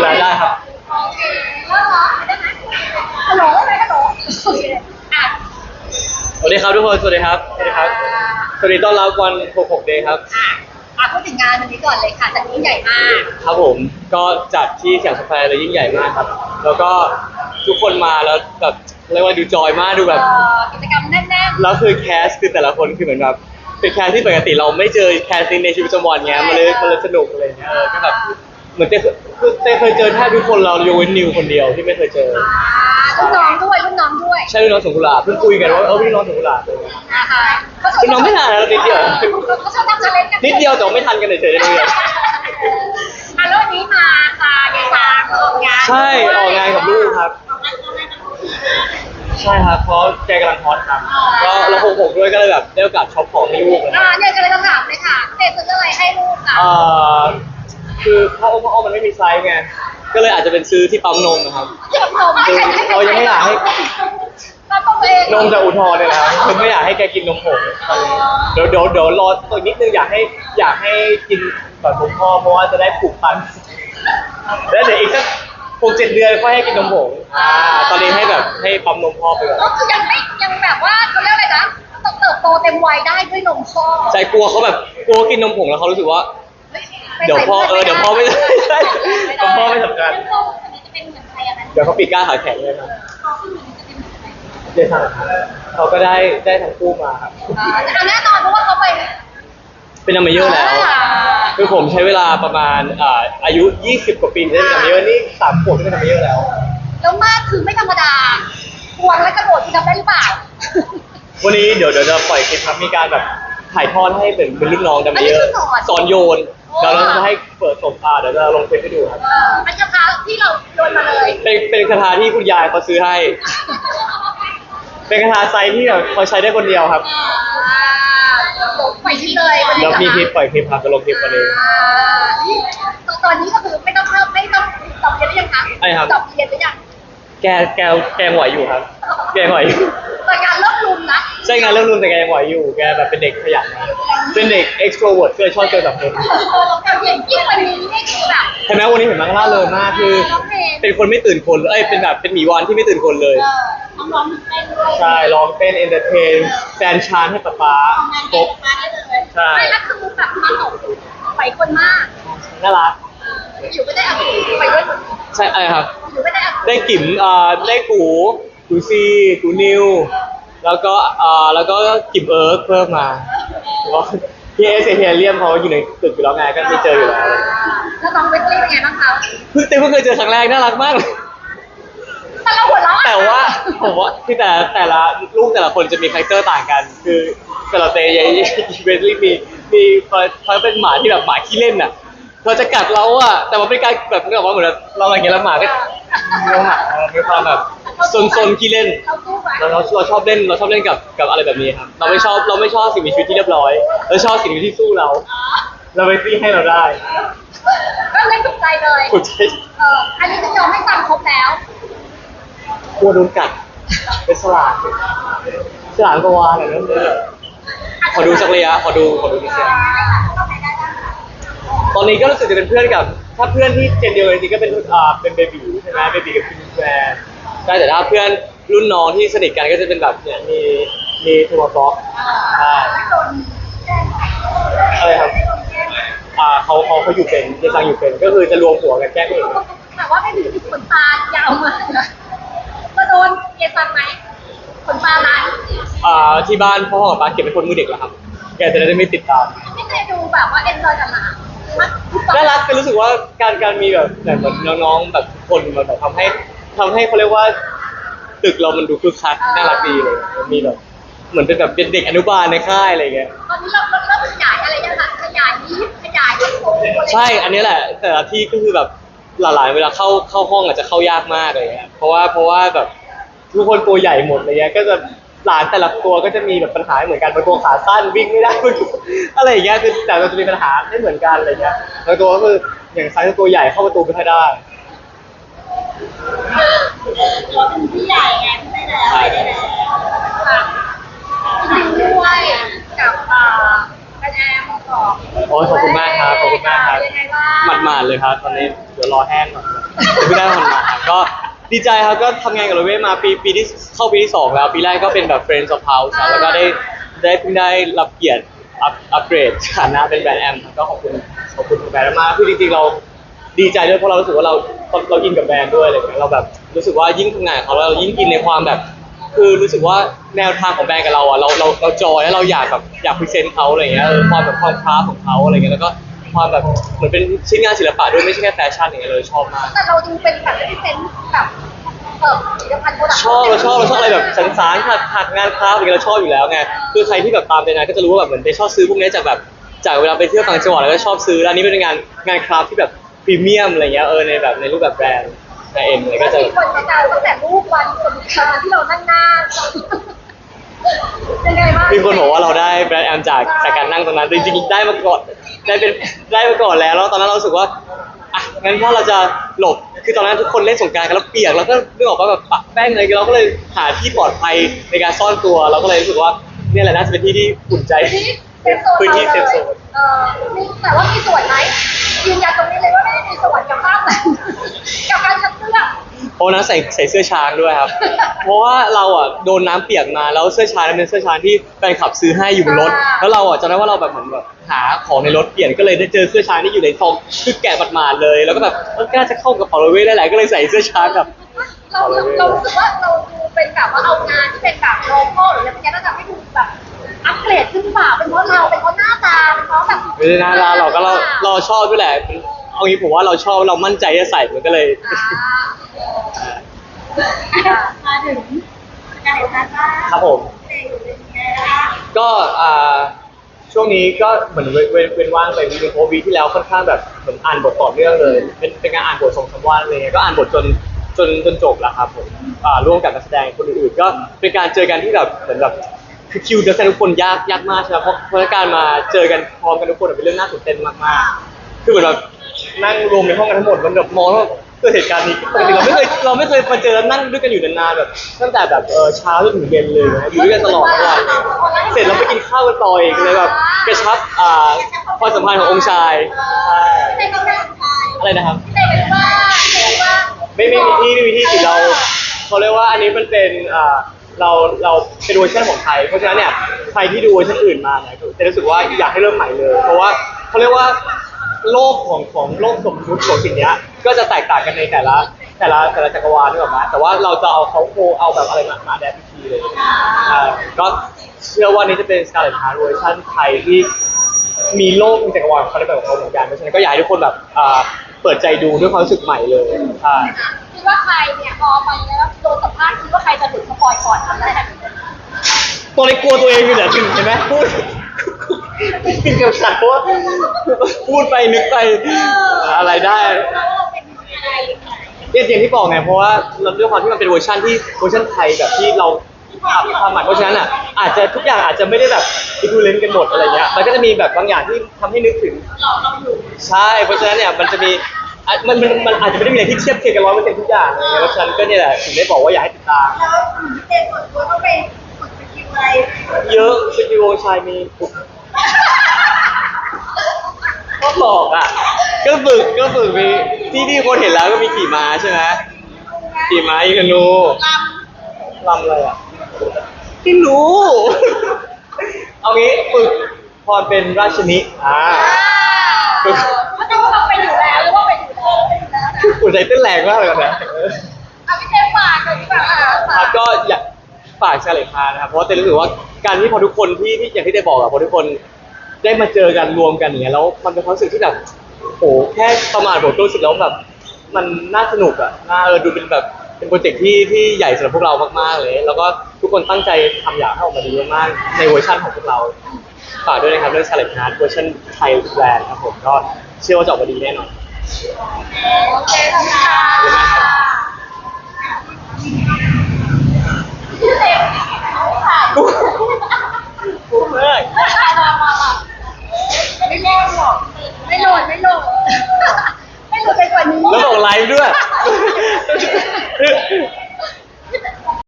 เวลาได้ครับโอเคเริ่มเหรอได้ไหมฮัลโหลอะไรฮัลโหลโอเคอะสวัสดีครับทุกคนสวัสดีครับสวัสดีครับสวัสดีต้อนรับวัน66 day ครับอะอะพูดถึงงานวันนี้ก่อนเลยค่ะจัดยิ่งใหญ่มาก ครับผมก็จัดที่เสียงสแควร์เลยยิ่งใหญ่มากครับ แล้วก็ทุกคนมาแล้วแบบเรียกว่าดูจอยมากดูแบบ เอ่อกิจกรรมแน่นแล้วคือแคสคือแต่ละคนคือเหมือนแบบเป็นแคสที่ปกติเราไม่เจอแคสในชีวิตประจำวันไงมันเลยมันเลยสนุกอะไรเงี้ยเออก็แบบเห มือนเต้คือเต้เคยเจอแทบทุกคนเรายกเว้นนิวคนเดียวที่ไม่เคยเจอๆอ่ารุ่นน้องด้วยรุ่นน้องด้วยใช่พี่น้องสงกุหลาบเพิ่งคุยกันว่าเออพี่น้องสงกุหลาบนะคะเขาชรุ่นน้องไม่นานนะนิดเดียว เขาชอบทำชาเลนจ์กันนิดเดียวแต่ว่าไม่ทันกันเฉยๆนิดเดียวอะแล้ววันนี้มาตาเยตาออกงานใช่ออกงานกับลูกครับ ออกงานออกงานกับลูกใช่ครับเพราะแกกำลังฮอตครับก็เราหกหกด้วยก็เลยแบบได้โอกาสช็อปของให้ลูกเลยอ่าเนี่ยก็เลยต้องถามเลยค่ะเด็กซื้ออะไรให้ลูกค่ะ เอ่อ คือพ่ออ้อมพ่ออ้อมมันไม่มีไซส์ไง ก็เลยอาจจะเป็นซื้อที่ปั๊มนมนะครับเจ็บนมให้ใครให้ใครเรายังไม่อยากให้ เราต้องเองนมจะอุทธรณ์เนี่ยนะครับคือไม่อยากให้แกกินนมผงตอนนี้เดี๋ยวเดี๋ยวเดี๋ยวรอตัวนิดนึงอยากให้อยากให้กินก่อนผมพ่อเพราะว่าจะได้ผูกพัน แล้วเดี๋ยวอีกสักหกเจ็ดเดือนค่อยให้กินนมผงอ่าตอนนี้ให้แบบให้ปั๊มนมพ่อไปก่อน ก็คือยังไม่ยังแบบว่าเขาเรียกอะไรนะต้องเติบโตเต็มวัยได้ด้วยนมพ่อ ใจกลัวเขาแบบกลัวกินนมผงแล้วเขารู้สึกว่า เดี๋ยวพ่อเออเดี๋ยวพ่อไม่ได้ใช่เดี๋ยวพ่อไม่ทำงานแล้วพ่อคนนี้จะเป็นเหมือนใครอะนะเดี๋ยวเขาปิดกล้าขาแข็งเลยครับพ่อคนนี้จะเป็นเหมือนใครเดชาเขาก็ได้ได้ทั้งคู่มาครับอ่าแต่แน่นอนเพราะว่าเขาไป เป็นอเมเยอร์แล้ว คือผมใช้เวลาประมาณอ่าอายุ 20 กว่าปีที่เป็นอเมเยอร์นี่สามขวบที่เป็นอเมเยอร์แล้ว แล้วมากคือไม่ธรรมดาควงและกระโดดคุณทำได้หรือเปล่า วันนี้เดี๋ยวเดี๋ยวจะปล่อยคลิปครับมีการแบบถ่ายทอดให้เป็นเป็นรุ่นน้องดัมเมเยออันนี้ร์คือสอนสอนโยนโอ้ เดี๋ยวเราจะให้เปิดสมอ่าเดี๋ยวจะลงคลิปให้ดูครับเออมันกระทะที่เราโยนมาเลยเป็นเป็นคาถาที่คุณยายเขาซื้อให้ เป็นคาถาไซส์ที่แบบเขาใช้ได้คนเดียวครับ อ่าไปที่เลยวันนี้แล้วมีคลิปเหรอปล่อยคลิปครับจะลงคลิปวันนี้อ่านี่ตอนนี้ก็คือไม่ต้องเริ่มไม่ต้องตอบเรียนหรือยังคะอะไรครับ ตอบเรียนหรือยังแกแกแกยังไหวอยู่ครับ แกยังไหวอยู่ แต่งานเริ่มรุนนะใช่งานเรื่องนุ่นแต่แกยังไหวอยู่แกแบบเป็นเด็กขยันนะเป็นเด็ก extrovert ก็เลยชอบเจอสังคมแต่เรียนยิ่งวันนี้นี่คือแบบใช่ไหมวันนี้เห็นมันล่าเริงมากคือร้องเพลงเป็นคนไม่ตื่นคนเลยเอ้ยเป็นแบบเป็นหมีวานที่ไม่ตื่นคนเลย เออน้องร้องเต้นด้วยใช่ร้องเต้นเอนเตอร์เทนแฟนชานให้ป๊าป๊าทำงานครเก่งบ มาได้เลยใช่ ไม่แล้วคือแบบมาตกไปคนมากน่ารักอยู่ไม่ได้อักไปด้วยคนใช่อะไรครับ อยู่ไม่ได้อักได้กิ๋มเอ่อได้กูกูซีกูนิว แล้วก็เอ่อแล้วก็กิ๋มเอิร์กเพิ่มมาเพราะพี่เอสเอเทเรียมเขาอยู่ในตึกอยู่แล้วไงก็ไม่เจออยู่แล้วแล้วน้องเวทลี่เป็นไงบ้างคะเพิ่งเต้เพิ่งเคยเจอครั้งแรกน่ารักมากเลย แต่เราหัวเราะแต่ว่าผมว่าคือแต่แต่ละลูกแต่ละคนจะมีคาแรคเตอร์ต่างกัน คือสำหรับเตยยเวสลี่มีมีเขาเป็นหมาที่แบบหมาขี้เล่นอะเขาจะกัดเราอะแต่มันเป็นการแบบนึกออกว่าเหมือนเราอะไรอย่างเงี้ยแล้วหมาก็เราหมามีความแบบ ซนๆขี้เล่น เราสู้ไหมเราเราเราชอบเล่นเราชอบเล่นกับกับอะไรแบบนี้ครับเราไม่ชอบเราไม่ชอบสิ่งมีชีวิตที่เรียบร้อยเราชอบสิ่งมีชีวิตที่สู้เรา เราไปซี่ให้เราได้ก็เล่นถูกใจเลยคุณใจเอออันนี้จะยอมให้ตังค์ครบแล้ว กลัวโดนกัดเป็นฉลาดฉลาดกว่าวานเหรอเนี่ยขอดูสักระยะขอดูขอดูนิดเดียวตอนนี้ก็รู้สึกจะเป็นเพื่อนกับ ถ้าเพื่อนที่เจนเดียวกันจริงๆก็เป็นอ่าเป็นเบบีใช่ไหมเบบีกับพินแฟน ใช่แต่ถ้าเพื่อนรุ่นน้องที่สนิทกันก็จะเป็นแบบเนี่ยมีมีทัวร์ฟ็อกใช่ไม่โดนแกล้งอะไรครับอ่าเขาเขาเขาอยู่เป็นเยซังอยู่เป็นก็คือจะรวมหัวกันแกล้งเองแต่ว่าไม่มีขนตายาวมากนะมาโดนเยซังไหมขนตาล้านอ่าที่บ้านพ่อกับป้าเก็บเป็นคนมือเด็กแล้วครับแกจะได้ไม่ติดตาม ไม่เคยดูแบบว่าเอ็นจอยกับหลานมักน่ารักคือรู้สึกว่าการการมีแบบแบบเหมือนน้องๆแบบทุกคนมันแบบทำให้ ทำให้เขาเรียกว่า ตึกเรามันดูคึกคักน่ารักดีเลยมีแบบเหมือนเป็นแบบเป็นเด็กอนุบาลในค่ายอะไรเงี้ย ตอนนี้เราเริ่มขยายอะไรยังคะขยายนี้ขยายโค้งอะไรใช่ อันนี้แหละ แต่ละที่ก็คือแบบหลานๆเวลาเข้าเข้าห้องอาจจะเข้ายากมากเลยอะเพราะว่าเพราะว่าแบบทุกคนตัวใหญ่หมดอะไรเงี้ย ก็จะหลานแต่ละตัวก็จะมีแบบปัญหาเหมือนกันบางตัวขาสั้นวิ่งไม่ได้บางตัวอะไรอย่างเงี้ยคือแต่เราจะมีปัญหาไม่เหมือนกันอะไรเงี้ยบางตัวก็คืออย่างไซส์ตัวใหญ่เข้าประตูไม่ค่อยได้ เราเป็นพี่ใหญ่ไงไม่ได้แล้วไม่ได้แล้วค่ะจริงด้วยกับอ่าแอนแอมบอกโอ้ยขอบคุณมากครับขอบคุณมากครับยังไงบ้างหมาดๆเลยครับ ตอนนี้เดี๋ยวรอแห้งก่อนเพิ่ได้ผ่านมาครับก็ดีใจครับก็ทำงานกับโรเว่มาปีปีที่เข้าปีที่สองแล้ว ปีแรกก็เป็นแบบ Friends of House ครับแล้วก็ได้ได้เพิ่งได้รับเกียรติอัพอัปเกรดฐานะเป็นแบรนด์แอมครับก็ขอบคุณขอบคุณแบรนด์มากคือจริงๆเราดีใจด้วยเพราะเรารู้สึกว่าเรา เราอินกับแบรนด์ด้วยอะไรอย่างเงี้ยเราแบบรู้สึกว่ายิ่งทำงานกับเขาแล้วเรายิ่งอินในความแบบ คือรู้สึกว่าแนวทางของแบรนด์กับเราอะเราเราเราจอยแล้วเราอยากแบบอยากพรีเซนต์เขาอะไรอย่างเงี้ยเออความแบบความคราฟของเขาอะไรเงี้ยแล้วก็ความแบบเหมือนเป็นชิ้นงานศิลปะด้วยไม่ใช่แค่แฟชั่นอย่างเงี้ยเลยชอบมาก แต่เราดูเป็นแบบที่เป็นแบบเออผลิตภัณฑ์โปรดักต์ชอบเราชอบเราชอบอะไรแบบสันสารหักหักงานคราฟต์อย่างเงี้ยเราชอบอยู่แล้วไงคือใครที่แบบตามเดนนะก็จะรู้ว่าแบบเหมือนเดนชอบซื้อพวกเนี้ยจากแบบจากเวลาไปเที่ยวต่างจังหวัดแล้วก็ชอบซื้อแล้วอันนี้เป็นงานงานคราฟต์ที่แบบพ รีเมียมอะไรเงี้ยเออในแบบในรูปแบบแบรนด์ในเอ็มเลยก็ก็จะมีคนประกาศตั้งแต่รูปวันสมุทรที่เรานั่งหน้าเป็นไงบ้างมีคนบอกว่าเราได้แบรนด์แอมจากจากการนั่งตรงนั้นแต่จริงๆได้มาก่อนได้เป็นได้มาก่อนแล้วแล้วตอนนั้นเรารู้สึกว่าอะงั้นถ้าเราจะหลบคือตอนนั้นทุกคนเล่นสงกรารกันแล้วเปียกแล้วก็นึกออกว่าแบบปะแป้งอะไรเราก็เลยหาที่ปลอดภัยในการซ่อนตัวเราก็เลยรู้สึกว่าเนี่ยแหละน่าจะเป็นที่ที่อุ่นใจ ที่เซฟโซน พื้นที่เซฟโซนเออมีแต่ว่ามีส่วนไหมยืนยันตรงนี้เลยว่าไม่ได้มีส่วนกับภาพแต่กับการชัดเสื้อเพราะนั้นใส่ใส่เสื้อช้างด้วยครับ เพราะว่าเราอะโดนน้ำเปียกมาแล้วเสื้อช้างนั้นเป็นเสื้อช้างที่แฟนคลับซื้อให้อยู่บนรถ แล้วเราอะจำได้ว่าเราแบบเหมือนแบบหาของในรถเปลี่ยนก็เลยได้เจอเสื้อช้างที่อยู่ในทองคือแกะหมาดๆเลย แล้วก็แบบมันน่าจะเข้ากับเป๋าโรเว่ได้แหละก็เลยใส่เสื้อช้างแบบเราเรารู้สึกว่าเราดูเป็นแบบว่าเอางานที่เป็นแบบโลโก้หรืออะไรพวกนี้เราจะให้ดูแบบ อัปเกรดขึ้นเปล่าเป็นเพราะเราเป็นเพราะหน้าตาเป็นเพราะแบบไม่ได้นะเราเราก็เราเราชอบด้วยแหละเอางี้ผมว่าเราชอบเรามั่นใจจะใส่มันก็เลย อ่ามาถึงการเห็นบ้างครับผมก็อ่าช่วงนี้ก็เหมือนเว้นเว้นเว้นว่างไปวีคเพราะวีคที่แล้วค่อนข้างแบบเหมือนอ่านบทต่อเนื่องเลย เป็นเป็นการอ่านบทสองสามวันอะไรเงี้ยก็อ่านบทจนจนจนจบแล้วครับผมอ่าร่วมกับนักแสดงคนอื่นๆก็เป็นการเจอกันที่แบบเหมือนแบบ คือคิวนักแสดงทุกคนยากยากมากใช่ไหมเพราะเพราะการมาเจอกันพร้อมกันทุกคนเป็นเรื่องน่าตื่นเต้นมากๆ คือเหมือนแบบนั่งรวมในห้องกันทั้งหมดมันแบบมองว่าเกิดเหตุการณ์นี้ปกติเราไม่เคยเราไม่เคยมาเจอนั่งด้วยกันอยู่นานๆแบบตั้งแต่แบบเออเช้าจนถึงเย็นเลยนะอยู่ด้วยกันตลอดทั้งวันเสร็จเราไปกินข้าวกันต่ออีกเลยแบบกระชับอ่าความสัมพันธ์ขององค์ชายใช่ในกำลังใจอะไรนะครับในเป็นว่าเป็นว่าไม่ไม่มีที่ไม่มีที่สิเราเขาเรียกว่าอันนี้มันเป็นอ่า เราเราเป็นเวอร์ชันของไทย เพราะฉะนั้นเนี่ยใครที่ดูเวอร์ชันอื่นมาเนี่ยจะรู้สึกว่าอยากให้เริ่มใหม่เลย เพราะว่าเขาเรียกว่าโลกของของโลกสมมุติของสิ่งเนี้ยก็จะแตกต่างกันในแต่ละแต่ละแต่ละจักรวาลนึกออกไหมแต่ว่าเราจะเอาเขาโคเอาแบบอะไรมามาแดปทีเลยอ่าก็เชื่อว่านี้จะเป็นสกาเลตฮาร์เวอร์ชันไทยที่มีโลกมีจักรวาลของเขาในแบบของเขาเหมือนกันเพราะฉะนั้นก็อยากให้ทุกคนแบบอ่าเปิดใจดูด้วยความรู้สึกใหม่เลยใช่ ว่าใครเนี่ยพอไปแล้วโดนสัมภาษณ์คิดว่าใครจะหลุดสปอยก่อนทำได้แบบนี้ตัวเล็กกลัวตัวเองอยู่เนี่ยถึงเห็นไหมพูดถึงกับขัดเพราะว่าพูดไปนึกไปอะไรได้เราเป็นอะไรเนี่ยอย่างที่บอกไงเพราะว่าเราด้วยความที่มันเป็นเวอร์ชันที่เวอร์ชันไทยแบบที่เราอัพความหมายเพราะฉะนั้นอะอาจจะทุกอย่างอาจจะไม่ได้แบบอิคูเลนกันหมดอะไรเงี้ยมันก็จะมีแบบบางอย่างที่ทำให้นึกถึงหลอกเราอยู่ ใช่ เพราะฉะนั้นเนี่ยมันจะมี อะมันมันมันอาจจะไม่ได้มีอะไรที่เทียบเคียงกันร้อยเปอร์เซ็นต์ทุกอย่างอะไรเงี้ยเพราะฉะนั้นก็เนี่ยแหละถึงได้บอกว่าอยากให้ติดตาม แล้วพี่เจส่วนตัวต้องไปฝึกสกิลอะไรเยอะสกิลวงชายมีก็บอกอะ ก็ฝึกก็ฝึกมีที่ที่คนเห็นแล้วก็มีขี่ม้าใช่ไหมขี่ม้ายิงธนูลำอะไรอะไม่รู้ เอางี้ฝึกพรเป็นราชนิอ่าฝึก หัวใจเต้นแรงมากเลยนะ เอาพี่เจฝากเลยดีกว่าครับก็อยากฝากชาเลนจ์พานะครับเพราะว่าเต้รู้สึกว่าการที่พอทุกคนที่ที่อย่างที่ได้บอกอะพอทุกคนได้มาเจอกันรวมกันอย่างเงี้ยแล้วมันเป็นความรู้สึกที่แบบโอ้แค่ประมาณผมก็รู้สึกแล้วแบบมันน่าสนุกอะน่าเออดูเป็นแบบเป็นโปรเจกต์ที่ที่ใหญ่สำหรับพวกเรามากๆเลย แล้วก็ทุกคนตั้งใจทำอย่างให้ออกมาดีมากๆในเวอร์ชันของพวกเราฝากด้วยนะครับเรื่องชาเลนจ์พาเวอร์ชันไทยแบรนด์ครับผมก็เชื่อว่าจะออกมาดีแน่นอน โอเ